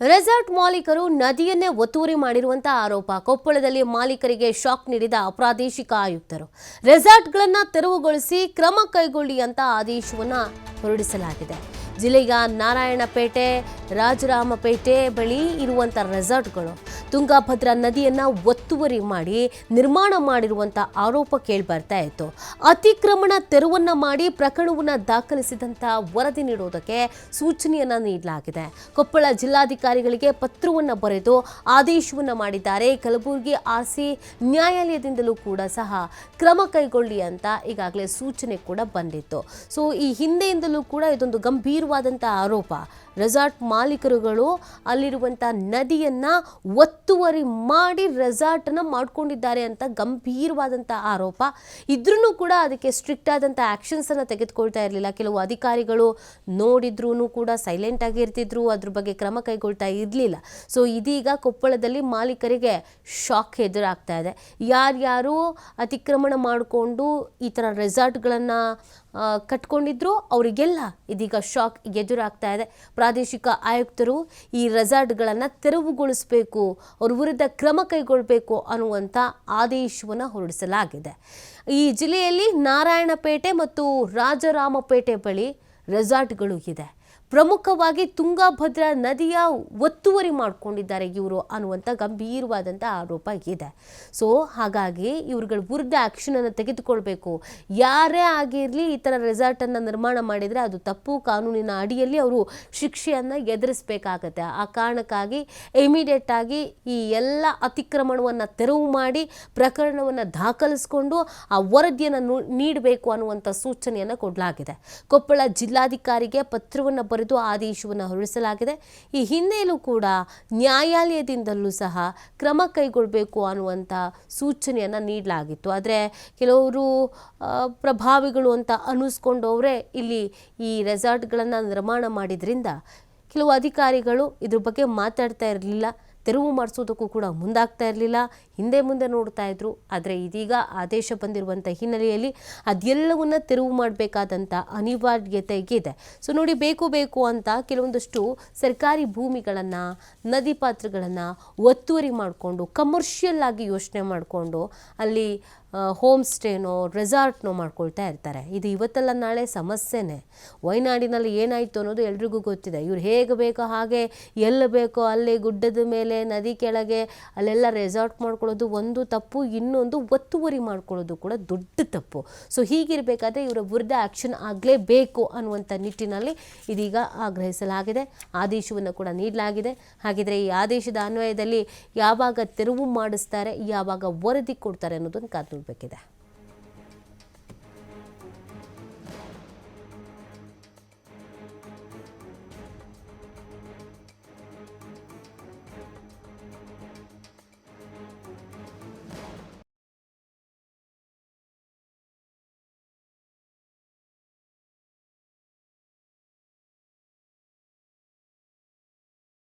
Resort ಮಾಲೀಕರು ನದಿಯನ್ನೇ ಒತ್ತುವರಿ ಮಾಡಿರುವಂತಹ ಆರೋಪ. ಕೊಪ್ಪಳದಲ್ಲಿ ಮಾಲೀಕರಿಗೆ ಶಾಕ್ ನೀಡಿದ ಪ್ರಾದೇಶಿಕ ಆಯುಕ್ತರು. ರೆಸಾರ್ಟ್ಗಳನ್ನು ತೆರವುಗೊಳಿಸಿ ಕ್ರಮ ಕೈಗೊಳ್ಳಿ ಅಂತ ಆದೇಶವನ್ನ ಹೊರಡಿಸಲಾಗಿದೆ. ಜಿಲ್ಲೆಯ ನಾರಾಯಣಪೇಟೆ, ರಾಜರಾಮಪೇಟೆ ಬಳಿ ಇರುವಂಥ ರೆಸಾರ್ಟ್ಗಳು ತುಂಗಭದ್ರಾ ನದಿಯನ್ನ ಒತ್ತುವರಿ ಮಾಡಿ ನಿರ್ಮಾಣ ಮಾಡಿರುವಂಥ ಆರೋಪ ಕೇಳಿಬರ್ತಾ ಇತ್ತು. ಅತಿಕ್ರಮಣ ತೆರವನ್ನ ಮಾಡಿ ಪ್ರಕರಣವನ್ನು ದಾಖಲಿಸಿದಂಥ ವರದಿ ನೀಡುವುದಕ್ಕೆ ಸೂಚನೆಯನ್ನು ನೀಡಲಾಗಿದೆ. ಕೊಪ್ಪಳ ಜಿಲ್ಲಾಧಿಕಾರಿಗಳಿಗೆ ಪತ್ರವನ್ನು ಬರೆದು ಆದೇಶವನ್ನು ಮಾಡಿದ್ದಾರೆ. ಕಲಬುರಗಿ ಆರ್ಸಿ ನ್ಯಾಯಾಲಯದಿಂದಲೂ ಕೂಡ ಸಹ ಕ್ರಮ ಕೈಗೊಳ್ಳಿ ಅಂತ ಈಗಾಗಲೇ ಸೂಚನೆ ಕೂಡ ಬಂದಿತ್ತು. ಸೊ, ಈ ಹಿಂದೆಯಿಂದಲೂ ಕೂಡ ಇದೊಂದು ಗಂಭೀರವಾದಂಥ ಆರೋಪ. ರೆಸಾರ್ಟ್ ಮಾಲೀಕರುಗಳು ಅಲ್ಲಿರುವಂಥ ನದಿಯನ್ನ ಒತ್ತುವರಿ ಮಾಡಿ ರೆಸಾರ್ಟನ್ನು ಮಾಡ್ಕೊಂಡಿದ್ದಾರೆ ಅಂತ ಗಂಭೀರವಾದಂಥ ಆರೋಪ. ಇದ್ರೂ ಕೂಡ ಅದಕ್ಕೆ ಸ್ಟ್ರಿಕ್ಟ್ ಆದಂಥ ಆ್ಯಕ್ಷನ್ಸನ್ನು ತೆಗೆದುಕೊಳ್ತಾ ಇರಲಿಲ್ಲ. ಕೆಲವು ಅಧಿಕಾರಿಗಳು ನೋಡಿದ್ರೂ ಕೂಡ ಸೈಲೆಂಟ್ ಆಗಿ ಇರ್ತಿದ್ರು, ಅದ್ರ ಬಗ್ಗೆ ಕ್ರಮ ಕೈಗೊಳ್ತಾ ಇರಲಿಲ್ಲ. ಸೊ ಇದೀಗ ಕೊಪ್ಪಳದಲ್ಲಿ ಮಾಲೀಕರಿಗೆ ಶಾಕ್ ಎದುರಾಗ್ತಾ ಇದೆ. ಯಾರ್ಯಾರು ಅತಿಕ್ರಮಣ ಮಾಡಿಕೊಂಡು ಈ ಥರ ರೆಸಾರ್ಟ್ಗಳನ್ನು ಕಟ್ಕೊಂಡಿದ್ರು, ಅವರಿಗೆಲ್ಲ ಇದೀಗ ಶಾಕ್ ಎದುರಾಗ್ತಾ ಇದೆ. ಪ್ರಾದೇಶಿಕ ಆಯುಕ್ತರು ಈ ರೆಸಾರ್ಟ್ಗಳನ್ನು ತೆರವುಗೊಳಿಸಬೇಕು ಅವ್ರ ವಿರುದ್ಧ ಕ್ರಮ ಕೈಗೊಳ್ಳಬೇಕು ಅನ್ನುವಂಥ ಆದೇಶವನ್ನು ಹೊರಡಿಸಲಾಗಿದೆ. ಈ ಜಿಲ್ಲೆಯಲ್ಲಿ ನಾರಾಯಣಪೇಟೆ ಮತ್ತು ರಾಜರಾಮಪೇಟೆ ಬಳಿ ರೆಸಾರ್ಟ್ಗಳು ಇದೆ. ಪ್ರಮುಖವಾಗಿ ತುಂಗಭದ್ರಾ ನದಿಯ ಒತ್ತುವರಿ ಮಾಡಿಕೊಂಡಿದ್ದಾರೆ ಇವರು ಅನ್ನುವಂಥ ಗಂಭೀರವಾದಂಥ ಆರೋಪ ಇದೆ. ಸೊ ಹಾಗಾಗಿ ಇವ್ರುಗಳ ವಿರುದ್ಧ ಆ್ಯಕ್ಷನನ್ನು ತೆಗೆದುಕೊಳ್ಬೇಕು. ಯಾರೇ ಆಗಿರಲಿ ಈ ಥರ ರೆಸಾರ್ಟನ್ನು ನಿರ್ಮಾಣ ಮಾಡಿದರೆ ಅದು ತಪ್ಪು. ಕಾನೂನಿನ ಅಡಿಯಲ್ಲಿ ಅವರು ಶಿಕ್ಷೆಯನ್ನು ಎದುರಿಸಬೇಕಾಗತ್ತೆ. ಆ ಕಾರಣಕ್ಕಾಗಿ ಇಮಿಡಿಯೇಟ್ ಆಗಿ ಈ ಎಲ್ಲ ಅತಿಕ್ರಮಣವನ್ನು ತೆರವು ಮಾಡಿ ಪ್ರಕರಣವನ್ನು ದಾಖಲಿಸಿಕೊಂಡು ಆ ವರದಿಯನ್ನು ನೀಡಬೇಕು ಅನ್ನುವಂಥ ಸೂಚನೆಯನ್ನು ಕೊಡಲಾಗಿದೆ. ಕೊಪ್ಪಳ ಜಿಲ್ಲಾಧಿಕಾರಿಗೆ ಪತ್ರವನ್ನು ಬರೆದು ಆದೇಶವನ್ನು ಹೊರಡಿಸಲಾಗಿದೆ. ಈ ಹಿನ್ನೆಲೆಯಲ್ಲೂ ಕೂಡ ನ್ಯಾಯಾಲಯದಿಂದಲೂ ಸಹ ಕ್ರಮ ಕೈಗೊಳ್ಳಬೇಕು ಅನ್ನುವಂಥ ಸೂಚನೆಯನ್ನು ನೀಡಲಾಗಿತ್ತು. ಆದರೆ ಕೆಲವರು ಪ್ರಭಾವಿಗಳು ಅಂತ ಅನ್ನಿಸ್ಕೊಂಡವರೇ ಇಲ್ಲಿ ಈ ರೆಸಾರ್ಟ್ಗಳನ್ನು ನಿರ್ಮಾಣ ಮಾಡಿದ್ರಿಂದ ಕೆಲವು ಅಧಿಕಾರಿಗಳು ಇದ್ರ ಬಗ್ಗೆ ಮಾತಾಡ್ತಾ ಇರಲಿಲ್ಲ. ತೆರವು ಮಾಡಿಸೋದಕ್ಕೂ ಕೂಡ ಮುಂದಾಗ್ತಾ ಇರಲಿಲ್ಲ. ಹಿಂದೆ ಮುಂದೆ ನೋಡ್ತಾ ಇದ್ರು. ಆದರೆ ಇದೀಗ ಆದೇಶ ಬಂದಿರುವಂಥ ಹಿನ್ನೆಲೆಯಲ್ಲಿ ಅದೆಲ್ಲವನ್ನ ತೆರವು ಮಾಡಬೇಕಾದಂಥ ಅನಿವಾರ್ಯತೆ ಇದೆ. ಸೊ ನೋಡಿ ಬೇಕು ಬೇಕು ಅಂತ ಕೆಲವೊಂದಷ್ಟು ಸರ್ಕಾರಿ ಭೂಮಿಗಳನ್ನು, ನದಿ ಪಾತ್ರಗಳನ್ನು ಒತ್ತುವರಿ ಮಾಡಿಕೊಂಡು ಕಮರ್ಷಿಯಲ್ ಆಗಿ ಯೋಚನೆ ಮಾಡಿಕೊಂಡು ಅಲ್ಲಿ ಹೋಮ್ ಸ್ಟೇನೋ, ರೆಸಾರ್ಟ್ನೋ ಮಾಡ್ಕೊಳ್ತಾ ಇರ್ತಾರೆ. ಇದು ಇವತ್ತಲ್ಲ, ನಾಳೆ ಸಮಸ್ಯೆನೇ. ವಯನಾಡಿನಲ್ಲಿ ಏನಾಯಿತು ಅನ್ನೋದು ಎಲ್ರಿಗೂ ಗೊತ್ತಿದೆ. ಇವ್ರು ಹೇಗೆ ಬೇಕೋ ಹಾಗೆ, ಎಲ್ಲಿ ಬೇಕೋ ಅಲ್ಲಿ ಗುಡ್ಡದ ಮೇಲೆ, ನದಿ ಕೆಳಗೆ, ಅಲ್ಲೆಲ್ಲ ರೆಸಾರ್ಟ್ ಮಾಡ್ಕೊಳ್ಳೋದು ಒಂದು ತಪ್ಪು, ಇನ್ನೊಂದು ಒತ್ತುವರಿ ಮಾಡ್ಕೊಳ್ಳೋದು ಕೂಡ ದೊಡ್ಡ ತಪ್ಪು. ಸೊ, ಹೀಗಿರಬೇಕಾದ್ರೆ ಇವರ ವಿರುದ್ಧ ಆ್ಯಕ್ಷನ್ ಆಗಲೇಬೇಕು ಅನ್ನುವಂಥ ನಿಟ್ಟಿನಲ್ಲಿ ಇದೀಗ ಆಗ್ರಹಿಸಲಾಗಿದೆ. ಆದೇಶವನ್ನು ಕೂಡ ನೀಡಲಾಗಿದೆ. ಹಾಗಿದ್ರೆ ಈ ಆದೇಶದ ಅನ್ವಯದಲ್ಲಿ ಯಾವಾಗ ತೆರವು ಮಾಡಿಸ್ತಾರೆ, ಯಾವಾಗ ವರದಿ ಕೊಡ್ತಾರೆ ಅನ್ನೋದನ್ನು ಕಾದು ನೋಡಬೇಕಿದೆ